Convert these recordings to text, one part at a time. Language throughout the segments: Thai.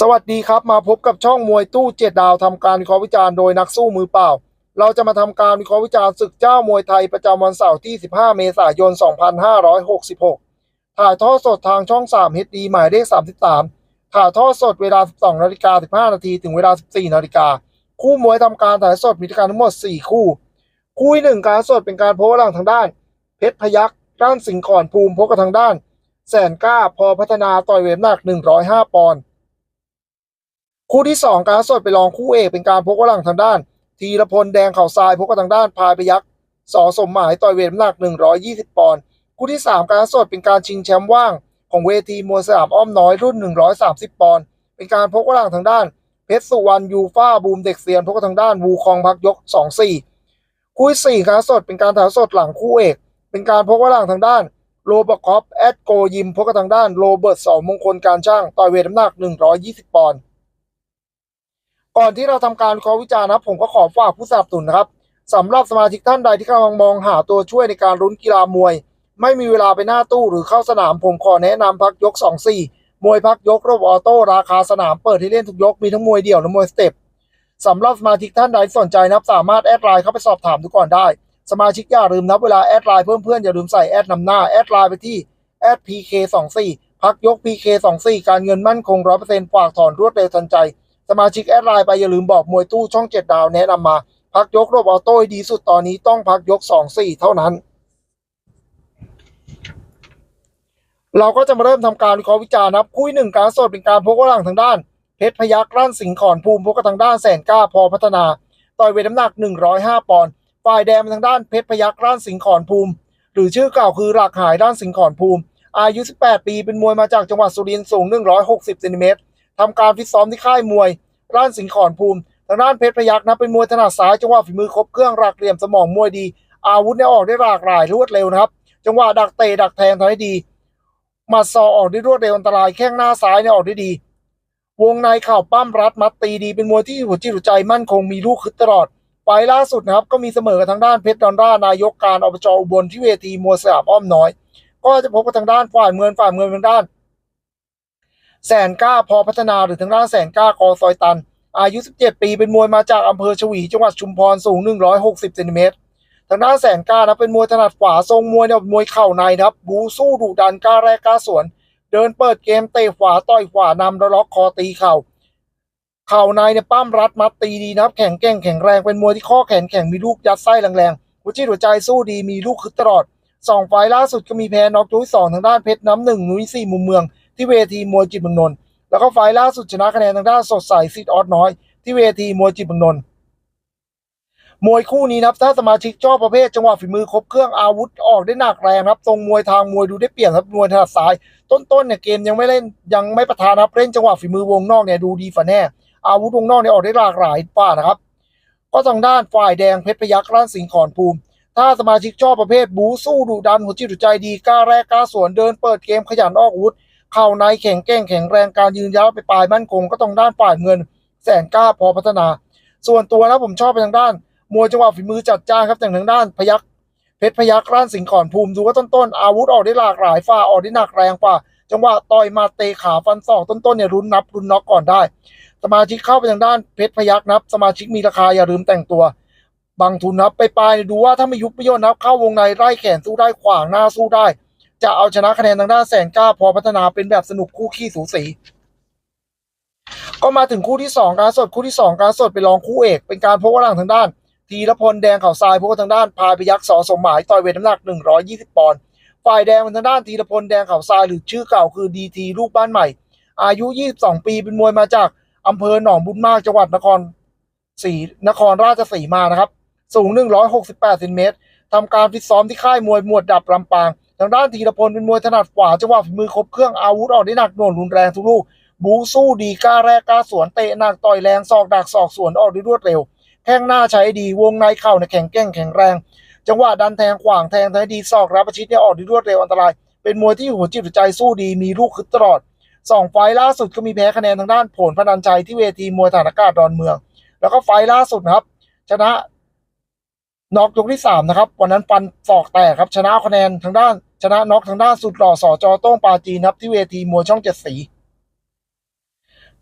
สวัสดีครับมาพบกับช่องมวยตู้เจ็ดดาวทำการวิเคราะห์วิจารณ์โดยนักสู้มือเปล่า เราจะมาทำการวิเคราะห์วิจารณ์ศึกเจ้ามวยไทยประจำวันเสาร์ที่ 15 เมษายน 2566 ถ่ายทอดสดทางช่อง 3 HD หมายเลข 33 ถ่ายทอดสดเวลา 12นาฬิกา15 นาทีถึงเวลา 14 นาฬิกา คู่มวยทำการถ่ายสดมีการทั้งหมด 4 คู่ คู่ที่หนึ่งการสดเป็นการพบกลังทางด้าน เพชรพยักด้านสิงห์ขอนภูมิพบกับทางด้าน แสนกล้าพอพัฒนาต่อยเวทหนัก 105 ปอนด์ คู่ที่ 2 การสดไปรองคู่เอกเป็นการพบกำลังทางด้าน ทีรพลแดงเข่าทรายพบกับทางด้านพายพยักสอสมหมายต่อยเวทน้ำหนัก 120 ปอนด์คู่ที่ 3 การสดเป็นการชิงแชมป์ว่างของเวทีมวยสนามอ้อมน้อยรุ่น 130 ปอนด์เป็นการพบกำลังทางด้านเพชรสุวรรณยูฟ่าบูมเด็กเซียนพบกับทางด้านวูคองพักยก 2-4 คู่ที่4การสดเป็นการถ่ายสดหลังคู่เอก เป็นการพบกำลังทางด้านโรบคอปแอดโกยิมพบกับทางด้านโรเบิร์ตสองมงคลการช่างต่อยเวทน้ำหนัก 120 ปอนด์ ก่อนที่เราทำการวิเคราะห์วิจารณ์นะครับ ผมก็ขอฝากผู้สนับสนุนนะครับสำหรับสมาชิกท่านใดที่กำลังมองหาตัวช่วยในการลุ้นกีฬามวย ไม่มีเวลาไปหน้าตู้หรือเข้าสนาม ผมขอแนะนำพักยก 2-4 มวยพักยกระบบออโต้ราคาสนามเปิดให้เล่นทุกยกมีทั้งมวยเดี่ยวและมวยสเต็ปสำหรับสมาชิกท่านใดสนใจนะครับสามารถแอดไลน์เข้าไปสอบถามดูก่อนได้ สมาชิกอย่าลืมนับเวลาแอดไลน์เพิ่มเพื่อนอย่าลืมใส่แอดนำหน้าแอดไลน์ไปที่แอด PK24 พักยก PK24 การเงินมั่นคง100%ฝากถอนรวดเร็วทันใจ สมาชิกแอดไลน์ไปอย่าลืมบอกมวยตู้ช่องเจ็ดดาวแนะนำมา พักยกรบออโต้ดีสุดตอนนี้ต้องพักยกสองสี่เท่านั้น เราก็จะมาเริ่มทำการวิเคราะห์วิจารณ์นะครับคู่หนึ่งการสดเป็นการพกกำลังทางด้านเพชรพยักร้านสิงห์ขอนภูมิพกกับทางด้านแสนก้าพอพัฒนา ต่อยเวทน้ำหนัก 105 ปอนด์ฝ่ายแดงทางด้านเพชรพยักร้านสิงห์ขอนภูมิ หรือชื่อเก่าคือหลักหายด้านสิงห์ขอนภูมิ อายุ 18 ปีเป็นมวยมาจากจังหวัดสุรินทร์สูง 160เซนติเมตร ทำการฟิตซ้อมที่ค่ายมวยร้านสิงห์ขอนภูมิทางด้านเพชรพยักนะเป็นมวยถนัดซ้ายจังหวะฝีมือครบเครื่องหลักเหลี่ยมสมองมวยดี อาวุธเนี่ยออกได้หลากหลายรวดเร็วนะครับ จังหวะดักเตะดักแทงทำได้ดีมัดซอออกได้รวดเร็วอันตรายแข้งหน้าซ้ายเนี่ยออกได้ดี วงในเข่าปั้มรัดมัดตีดีเป็นมวยที่หัวจิตหัวใจมั่นคงมีลูกคึดตลอดไฟล์ล่าสุดนะครับก็มีเสมอกับทางด้านเพชรดอนร่านายกการอบจอุบลที่เวทีมวยสยามอ้อมน้อย ก็จะพบกับทางด้านฝ่ายเมืองฝ่ายเมืองทางด้าน แสนก้าพอพัฒนาหรือทางด้านแสนก้ากอซอยตัน อายุ 17 ปีเป็นมวยมาจากอำเภอชวี จังหวัดชุมพรสูง 160เซนติเมตรทางด้านแสนก้านะเป็นมวยถนัดขวาทรงมวยเนี่ยมวยเข่าในนะครับบูสู้ดุดันกล้าแรกกล้าสวน เดินเปิดเกมเตะขวาต่อยขวานำแล้วล็อกคอตีเข่าเข่าในเนี่ยปั้มรัดมัดตีดีนะครับแข็งแกร่งแข็งแรงเป็นมวยที่ข้อแขนแข็งมีลูกยัดไส้แรงๆหัวจิตหัวใจสู้ดีมีลูกคึดตลอดสองไฟล์ล่าสุดก็มีแพ้น็อกยกที่สองทางด้านเพชรน้ำหนึ่งนุ้ยสี่มุมเมือง ที่เวทีมวยจิตเมืองนนท์แล้วก็ไฟล์ล่าสุดชนะคะแนนทางด้านสดใสสิทธิ์ออดน้อย ที่เวทีมวยจิตเมืองนนท์มวยคู่นี้นะครับถ้าสมาชิกชอบประเภทจังหวะฝีมือครบเครื่องอาวุธออกได้หนักแรงครับทรงมวยทางมวยดูได้เปรียบครับมวยถนัดซ้าย ต้นๆเนี่ยเกมยังไม่เล่นยังไม่ประทานครับเล่นจังหวะฝีมือวงนอกเนี่ยดูดีฝ่าแน่ อาวุธวงนอกเนี่ยออกได้หลากหลายป่านะครับ ก็ทางด้านฝ่ายแดงเพชรพยักร้านสิงห์ขอนภูมิ ถ้าสมาชิกชอบประเภทบูสู้ดุดันหัวจิตหัวใจดีกล้าแรกกล้าสวนเดินเปิดเกมขยันออกอาวุธ เข่าในแข็งแกร่งแข็งแรงการยืนยาวไปปลายมั่นคงก็ต้องด้านฝ่ายเงิน แสนกล้าพอพัฒนา ส่วนตัวแล้วผมชอบไปทางด้าน มวยจังหวะฝีมือจัดจ้านครับจากทางด้านพยักเพชรพยักร้านสิงห์ขอนภูมิดูว่าต้นๆอาวุธออกได้หลากหลายฝ่าออกได้หนักแรงกว่าจังหวะต่อยมาเตะขาฟันศอกต้นๆเนี่ยรุนนับรุนน็อกก่อนได้ สมาชิกเข้าไปทางด้านเพชรพยักนับ สมาชิกมีราคาอย่าลืมแต่งตัวบางทุนนับไปปลายดูว่าถ้าไม่ยุบไม่ย่นนับเข้าวงในไล่แขนสู้ได้ขวางหน้าสู้ได้ จะเอาชนะคะแนนทางด้านแสนก้าพอพัฒนาเป็นแบบสนุกคู่ขี้สูสี ก็มาถึงคู่ที่สองการสดคู่ที่สองการสดไปรองคู่เอก เป็นการพบกำลังทางด้าน ทีละพลแดงเข่าทรายพบกับทางด้านพายพยักษ์สอสมหมายต่อยเวทน้ำหนัก120ปอนด์ฝ่ายแดงเป็นทางด้านทีละพลแดงเข่าทรายหรือชื่อเก่าคือดีทีลูกบ้านใหม่ อายุ22ปีเป็นมวยมาจากอำเภอหนองบุญมากจังหวัดนครศรีนครราชสีมานะครับ สูง 168เซนติเมตรทำการฟิตซ้อมที่ค่ายมวยหมวดดับลำปาง ทางด้านธีรพลเป็นมวยถนัดขวาจังหวะฝีมือครบเครื่องอาวุธออกได้หนักหน่วงรุนแรงทุกลูกบูสู้ดีกล้าแรกกล้าสวนเตะหนักต่อยแรงศอกดักศอกสวนออกได้รวดเร็วแข้งหน้าใช้ดีวงในเข่าเนี่ยแข็งแกร่งแข็งแรง จังหวะดันแทงขวางแทงทำให้ดีศอกรับประชิดเนี่ยออกได้รวดเร็วอันตราย เป็นมวยที่หัวจิตหัวใจสู้ดีมีลูกคึดตลอดสองไฟล่าสุดก็มีแพ้คะแนนทางด้านผลพนันชัยที่เวทีมวยฐานอากาศดอนเมือง แล้วก็ไฟล่าสุดนะครับ ชนะน็อกยกที่สามนะครับ วันนั้นฟันศอกแตกครับ ชนะคะแนนทางด้าน ชนะน็อกทางด้านสุดหล่อสอจอโต้งปาจีนครับที่เวทีมวยช่องเจ็ดสี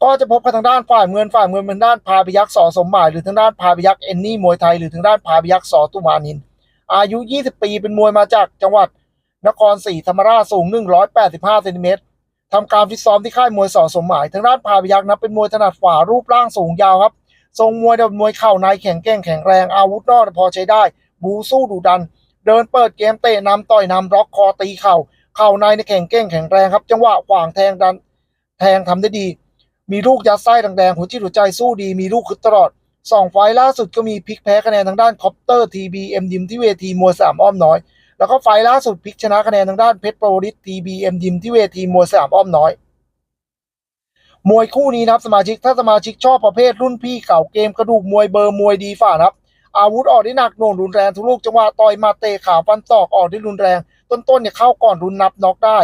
ก็จะพบกับทางด้านฝ่ายเมืองฝ่ายเมืองเป็นด้านพาพยักษ์สอสมหมายหรือทางด้านพาพยักษ์เอนนี่มวยไทยหรือทางด้านพาพยักษ์สอตุมานิน อายุ 20 ปีเป็นมวยมาจากจังหวัดนครศรีธรรมราชสูง 185เซนติเมตรทำการฟิตซ้อมที่ค่ายมวยสอสมหมายทางด้านพาพยักษ์นะเป็นมวยถนัดขวารูปร่างสูงยาวครับทรงมวยแบบมวยเข่าในแข็งแกร่งแข็งแรงอาวุธนอกพอใช้ได้ บูสู้ดุดัน เดินเปิดเกมเตะนำต่อยนำล็อกคอตีเข่าเข่าในในแข็งแกร่งแข็งแรงครับ จังหวะขวางแทงดันแทงทำได้ดี มีลูกยัดไส้แดงๆหัวจิตหัวใจสู้ดีมีลูกคึดตลอดสองไฟล์ล่าสุดก็มีพลิกแพ้คะแนนทางด้านคอปเตอร์ทีบีเอ็มยิมที่เวทีมวยสามอ้อมน้อย แล้วก็ไฟล์ล่าสุดพลิกชนะคะแนนทางด้านเพชรโปรลิสทีบีเอ็มยิมที่เวทีมวยสามอ้อมน้อยมวยคู่นี้นะครับสมาชิกถ้าสมาชิกชอบประเภทรุ่นพี่เก่าเกมกระดูกมวยเบอร์มวยดีฝ่านะครับ อาวุธออกได้หนักหน่วงรุนแรงทุกลูกจังหวะต่อยมาเตะขาฟันศอกออกได้รุนแรง ต้นๆเนี่ยเข้าก่อนรุนนับน็อกได้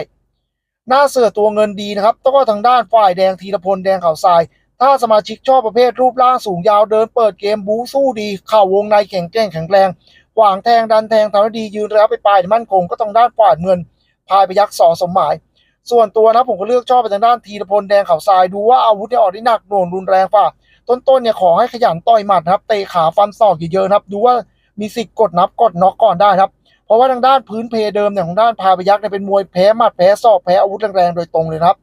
หน้าเสือตัวเงินดีนะครับต้องก็ทางด้านฝ่ายแดงธีรพลแดงเขาทราย ถ้าสมาชิกชอบประเภทรูปร่างสูงยาวเดินเปิดเกมบู๊สู้ดี เข่าวงในแข็งแกร่งแข็งแรงขวางแทงดันแทงทำได้ดียืนแล้วไปปลายมั่นคงก็ต้องด้านฝ่ายเงินพายไปยักษ์สอสมหมาย ส่วนตัวนะผมก็เลือกชอบไปทางด้านธีรพลแดงเขาทรายดูว่าอาวุธเนี่ยออกได้หนักหน่วงรุนแรงฝ่า ต้นๆเนี่ยขอให้ขยันต่อยหมัดครับเตะขาฟันศอกเยอะๆนะครับ ดูว่ามีสิทธิ์กดนับกดน็อกก่อนได้ครับ เพราะว่าทางด้านพื้นเพเดิมเนี่ยของด้านพาพยักษ์เนี่ยเป็นมวยแพ้หมัดแพ้ศอกแพ้อาวุธแรงๆโดยตรงเลยครับ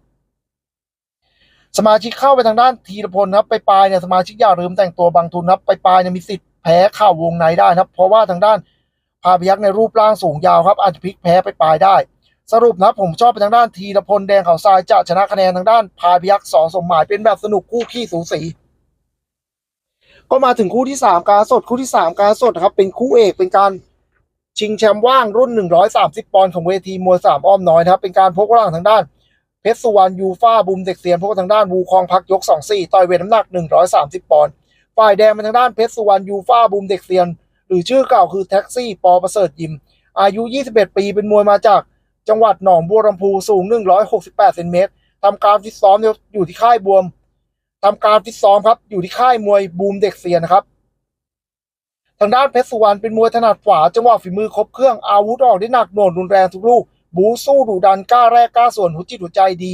สมาชิกเข้าไปทางด้านธีรพลครับไปปลายเนี่ยสมาชิกอย่าลืมแต่งตัวบางทุนครับไปปลายเนี่ยมีสิทธิ์แพ้เข่าวงในได้ครับ เพราะว่าทางด้านพาพยักษ์ในรูปร่างสูงยาวครับอาจจะพลิกแพ้ไปปลายได้ สรุปนะผมชอบไปทางด้านธีรพลแดงเขาทรายจะชนะคะแนนทางด้านพาพยักษ์สองสมหมายเป็นแบบสนุกคู่ขี้สูสี ก็มาถึงคู่ที่สามการสดคู่ที่สามการสดนะครับ เป็นคู่เอกเป็นการชิงแชมป์ว่างรุ่น 130 ปอนด์ของเวทีมวยสามอ้อมน้อยนะครับ เป็นการพบกร่างทางด้าน เพชรสุวรรณยูฟ่าบุมเด็กเสียนพบกทางด้านวูคองพักยก 2-4 ต่อยเวทน้ำหนัก 130 ปอนด์ฝ่ายแดงเป็นทางด้านเพชรสุวรรณยูฟ่าบุมเด็กเสียน หรือชื่อเก่าคือแท็กซี่ปอประเสริฐยิม อายุ 21 ปีเป็นมวยมาจากจังหวัดหนองบัวลำพูสูง 168 เซนติเมตรทำการฟิตซ้อมอยู่ที่ค่ายบวม ทำการฟิตซ้อมครับ อยู่ที่ค่ายมวยบูมเด็กเสียนะครับ ทางด้านเพชรสุวรรณเป็นมวยถนัดขวาจังหวะฝีมือครบเครื่องอาวุธออกได้หนักหน่วงรุนแรงทุกลูก บูสู้ดุดันกล้าแรกกล้าส่วนหัวจิตหัวใจดี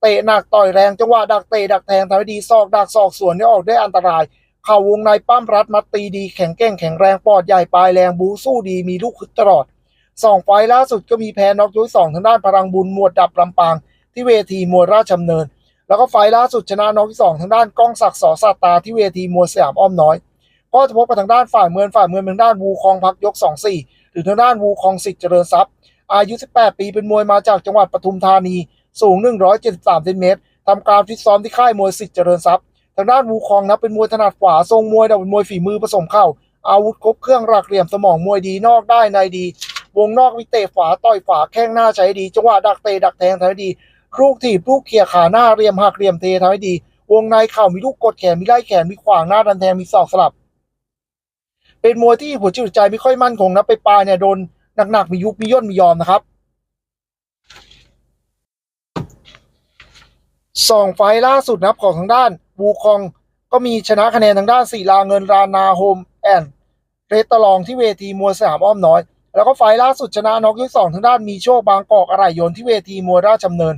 เตะหนักต่อยแรงจังหวะดักเตะดักแทงทำให้ดีซอกดักซอกส่วนนี่ออกได้อันตรายเข่าวงในปั้มรัดมัดตีดีแข็งแกร่งแข็งแรงปอดใหญ่ปลายแรงบูสู้ดีมีลูกคึดตลอดสองไฟล์ล่าสุดก็มีแพ้น็อกยกสองทางด้านพลังบุญหมวดดับลำปาง ที่เวทีมวยราชดำเนิน แล้วก็ไฟล์ล่าสุดชนะน็อกที่สองทางด้านก้องศักดิ์สอสัตตาที่เวทีมวยสยามอ้อมน้อย ก็จะพบกับทางด้านฝ่ายเมืองฝ่ายเมืองทางด้านวูคองพักยก2-4หรือทางด้านวูคองสิทธิ์เจริญทรัพย์ อายุ 18 ปีเป็นมวยมาจากจังหวัดปทุมธานี สูง 173เซนติเมตรทำการฟิตซ้อมที่ค่ายมวยสิทธิ์เจริญทรัพย์ ทางด้านวูคองนะเป็นมวยถนัดขวาทรงมวยแต่เป็นมวยฝีมือผสมเข้าอาวุธครบเครื่องหลักเหลี่ยมสมองมวยดีนอกได้ในดี วงนอกวิเตะฝาต่อยฝาแข้งหน้าใช้ดี จังหวะดักเตะดักแทงให้ดี ลูกถีบลูกเขี่ยขาหน้าเรียมหักเรียมเททำให้ดี วงในเข่ามีลูกกดแขนมีไล่แขนมีขวางหน้าดันแทงมีศอกสลับ เป็นมวยที่หัวจิตหัวใจไม่ค่อยมั่นคงนะไปปลายเนี่ยโดนหนักๆมียุบมีย่นมียอมนะครับสองไฟล่าสุดนะครับของทางด้านวูคองก็มีชนะคะแนนทางด้านสีลาเงินรานาโฮมแอนเรตตลองที่เวทีมวยสนามอ้อมน้อย แล้วก็ไฟล่าสุดชนะน็อกยกสองทางด้านมีโชคบางกอกอะไหรยนที่เวทีมวยราชดำเนิน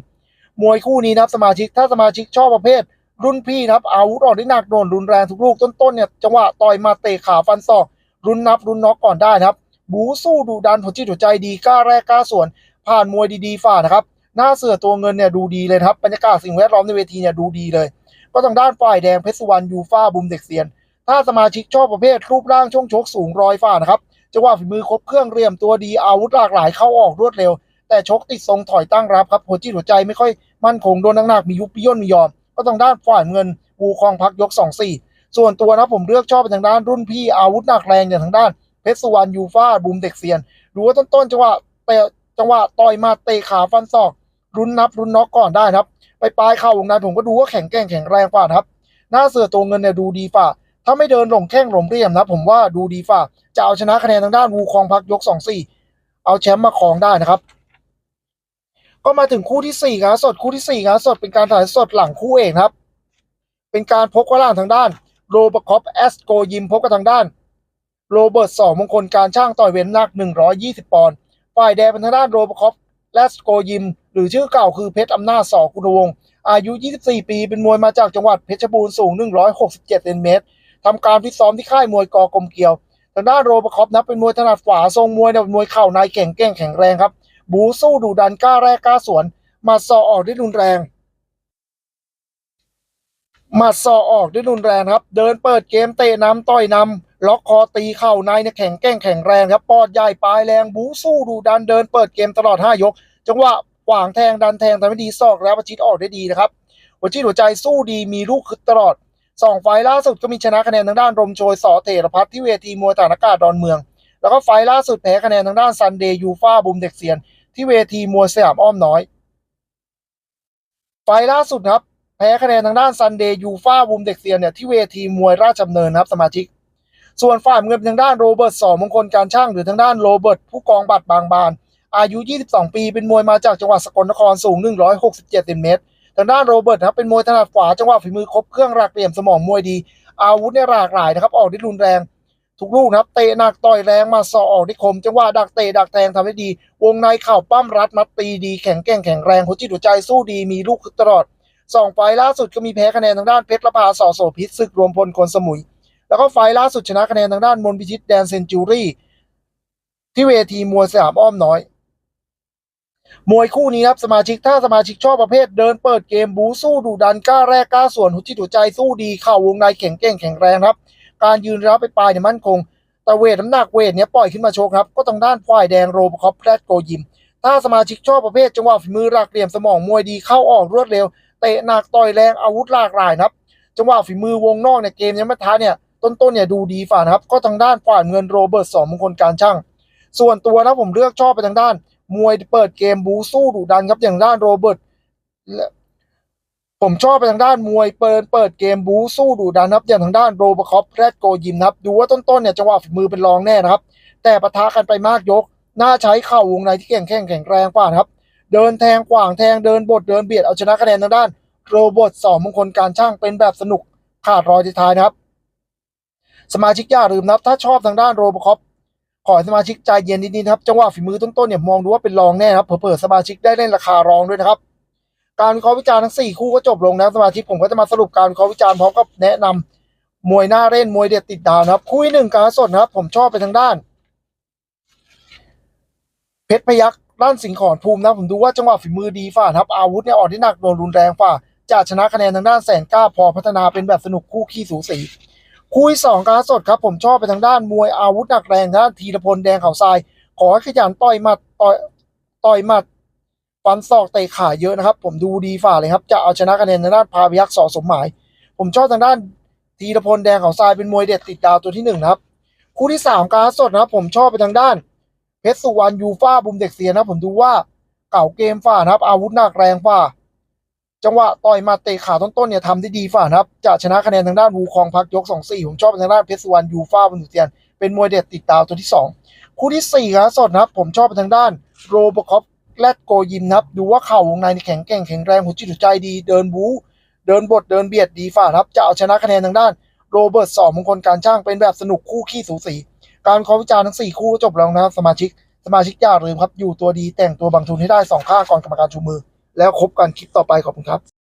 มวยคู่นี้นะครับสมาชิกถ้าสมาชิกชอบประเภท รุ่นพี่นะครับอาวุธออกได้หนักโดนรุนแรงทุกลูกต้นๆเนี่ยจังหวะต่อยมาเตะขาฟันศอกรุนนับรุนน็อกก่อนได้นะครับบูสู้ดุดันหัวจิตหัวใจดีกล้าแรกกล้าส่วน ผ่านมวยดีๆฝ่านะครับหน้าเสือตัวเงินเนี่ยดูดีเลยนะครับบรรยากาศสิ่งแวดล้อมในเวทีเนี่ยดูดีเลย ก็ทางด้านฝ่ายแดงเพชรสุวรรณยูฟ่าบุมเด็กเซียน ถ้าสมาชิกชอบประเภทรูปร่างช่วงชกสูงรอยฝ่านะครับจังหวะฝีมือครบเครื่องเรียมตัวดีอาวุธหลากหลายเข้าออกรวดเร็ว แต่ชกติดทรงถอยตั้งรับครับหัวจิตหัวใจไม่ค่อยมั่นคงโดนหนักๆมียุบย่นมียอม ก็ทางด้านฝ่ายเงินวูคองพักยก2-4 ส่วนตัวนะผมเลือกชอบไปทางด้านรุ่นพี่อาวุธหนักแรงอย่างทางด้านเพชรสุวรรณยูฟาบูมเด็กเซียนดูว่าต้นๆจังหวะเตะจังหวะต่อยมาเตะขาฟันศอกรุนนับรุนน็อกก่อนได้ครับไปปลายเข่าวงในผมก็ดูว่าแข็งแกร่งแข็งแรงกว่าครับ หน้าเสือตัวเงินเนี่ยดูดีฝ่าถ้าไม่เดินหลงแข้งหลงเรียมนะผมว่าดูดีฝ่าจะเอาชนะคะแนนทางด้านวูคองพักยก2-4เอาแชมป์มาครองได้นะครับ ก็มาถึงคู่ที่สี่ครับสดคู่ที่สี่ครับสดเป็นการถ่ายสดหลังคู่เอกครับ เป็นการพบกับล่างทางด้านโรบคอปแอสโกยิมพบกับทางด้าน โรเบิร์ตสองมงคลการช่างต่อยเว้นหนัก120ปอนด์ฝ่ายแดงเป็นทางด้านโรบคอปแลสโกยิม หรือชื่อเก่าคือเพชรอำนาจสอกุณวงศ์อายุ 24 ปี เป็นมวยมาจากจังหวัดเพชรบูรณ์สูง 167เซนติเมตรทำการฟิตซ้อมที่ค่ายมวยกอกลมเกลียวทางด้านโรบคอปนะเป็นมวยถนัดขวาทรงมวยเนี่ยเป็นมวยเข่าในแข็งแกร่งแข็งแรงครับ บูสู้ดูดันกล้าแรกกล้าสวนหมาซอออกได้รุนแรงหมัดซอออกได้รุนแรงครับ เดินเปิดเกมเตะน้ำต่อยนำล็อกคอตีเข่าในเนี่ยแข็งแกร่งแข็งแรงครับปอดใหญ่ปลายแรงบูสู้ดูดันเดินเปิดเกมตลอด 5 ยก จังหวะขวางแทงดันแทงทำให้ดีซอกแล้วประชิดออกได้ดีนะครับหัวจิตหัวใจสู้ดีมีลูกคึดตลอดสองไฟล์ล่าสุดก็มีชนะคะแนนทางด้านรมโชยสอเถรพัฒน์ที่เวทีมวยฐานากาศดอนเมือง แล้วก็ไฟล์ล่าสุดแพ้คะแนนทางด้านซันเดย์ยูฟ่าบุมเด็กเซียน ที่เวทีมวยสยามอ้อมน้อย ไฟล์ล่าสุดครับ แพ้คะแนนทางด้านซันเดย์ยูฟ่าบุมเด็กเซียนเนี่ยที่เวทีมวยราชดำเนินครับสมาชิก ส่วนฝ่ายเงินทางด้านโรเบิร์ตสองมงคลการช่างหรือทางด้านโรเบิร์ตผู้กองบัตรบางบาน อายุ 22 ปี เป็นมวยมาจากจังหวัดสกลนครสูง 167เซนติเมตรทางด้านโรเบิร์ตครับเป็นมวยถนัดขวาจังหวะฝีมือครบเครื่องหลักเหลี่ยมสมองมวยดี อาวุธเนี่ยหลากหลายนะครับออกได้รุนแรง ทุกลูกนะครับเตะหนักต่อยแรงมาสอออกได้คม จังหวะดักเตะดักแทงทำได้ดี วงในเข่าปั้มรัดมัดตีดีแข็งแกร่งแข็งแรงหัวจิตหัวใจสู้ดีมีลูกตลอดสองไฟล์ล่าสุดก็มีแพ้คะแนนทางด้านเพชรละพาสอโสพิษศึกรวมพลคนสมุย แล้วก็ไฟล์ล่าสุดชนะคะแนนทางด้านมนพิชิตแดนเซนจูรี่ที่เวทีมวยสยามอ้อมน้อย มวยคู่นี้ครับสมาชิกถ้าสมาชิกชอบประเภทเดินเปิดเกมบูสู้ดุดันกล้าแรกกล้าส่วนหัวจิตหัวใจสู้ดีเข่าวงในแข็งแกร่งแข็งแรงครับ การยืนรับไปปลายเนี่ยมั่นคง แต่เวทน้ำหนักเวทเนี้ยปล่อยขึ้นมาโชกครับ ก็ทางด้านฝ่ายแดงโรบคอปแพทโกยิม ถ้าสมาชิกชอบประเภทจังหวะฝีมือหลักเหลี่ยมสมองมวยดีเข้าออกรวดเร็ว เตะหนักต่อยแรงอาวุธหลากหลายครับ จังหวะฝีมือวงนอกเนี่ยเกมยังไม่ท้าเนี่ยต้นๆเนี่ยดูดีฝ่านะครับ ก็ทางด้านฝ่ายเงินโรเบิร์ตสองมงคลการช่างส่วนตัวนะผมเลือกชอบไปทางด้าน มวยเปิดเกมบูสู้ดุดันครับอย่างด้านโรเบิร์ต ผมชอบไปทางด้านมวยเปิดเปิดเกมบูสู้ดุดันครับอย่างทางด้านโรบคอปแรดโกยิมนะครับดูว่าต้นๆเนี่ยจังหวะฝีมือเป็นรองแน่นะครับ แต่ปะทะกันไปมากยกน่าใช้เข่าวงในที่แข็งแข็งแข็งแรงกว่านะครับ เดินแทงขวางแทงเดินบดเดินเบียดเอาชนะคะแนนทางด้าน โรบิร์ตสองมงคลการช่างเป็นแบบสนุกขาดรอยท้ายนะครับ สมาชิกอย่าลืมนะครับ ถ้าชอบทางด้านโรบคอปขอสมาชิกใจเย็นนิดๆนครับจังหวะฝีมือต้นๆเนี่ยมองดูว่าเป็นรองแน่นะครับเผื่อๆสมาชิกได้เล่นราคารองด้วยนะครับ การวิเคราะห์วิจารณ์ทั้ง 4 คู่ก็จบลงแล้วสมาชิกผมก็จะมาสรุปการวิเคราะห์วิจารณ์พร้อมกับแนะนำมวยหน้าเล่นมวยเด็ดติดดาวนะครับ คู่ที่หนึ่งการสดนะครับ ผมชอบไปทางด้าน เพชรพยักด้านสิงห์ขอนภูมินะผมดูว่าจังหวะฝีมือดีฝ่าครับอาวุธเนี่ยออกที่หนักโดนรุนแรงฝ่าจะชนะคะแนนทางด้านแสนกล้าพอพัฒนาเป็นแบบสนุกคู่ขี้สูสีคู่ที่สองการสดครับ ผมชอบไปทางด้านมวยอาวุธหนักแรงด้านธีรพลแดงเขาทราย ขอให้ขยันต่อยมัดต่อยต่อยมัด ฟันศอกเตะขาเยอะนะครับ ผมดูดีฝ่าเลยครับ จะเอาชนะคะแนนทางด้านพาพยักษ์สอสมหมาย ผมชอบทางด้านธีรพลแดงเขาทรายเป็นมวยเด็ดติดดาวตัวที่หนึ่งครับ คู่ที่สามการสดนะครับ ผมชอบไปทางด้านเพชรสุวรรณยูฟ่าบุมเด็กเสียนะผมดูว่าเก่าเกมฝ่านะครับ อาวุธหนักแรงฝ่า จังหวะต่อยมาเตะขาต้นๆเนี่ยทำได้ดีฝ่านะครับ จะชนะคะแนนทางด้านวูคองพักยกสองสี่ผมชอบไปทางด้านเพชรสุวรรณยูฟ่าบุมเด็กเสียนเป็นมวยเด็ดติดดาวตัวที่สองคู่ที่สี่ครับสดนะครับ ผมชอบไปทางด้านโรบคอป แลดโกยิมนะครับดูว่าเข่าวงในนี่แข็งแกร่งแข็งแรงหัวจิตหัวใจดีเดินบู๊เดินบทเดินเบียดดีฝ่าครับจะเอาชนะคะแนนทางด้านโรเบิร์ตสองมงคลการช่างเป็นแบบสนุกคู่ขี้สูสี การคอวิจารณ์ทั้งสี่คู่จบแล้วนะครับสมาชิกสมาชิกอย่าลืมครับ อยู่ตัวดีแต่งตัวบังทุนให้ได้สองข้าก่อนกรรมการชูมือ แล้วคบกันคลิปต่อไปขอบคุณครับ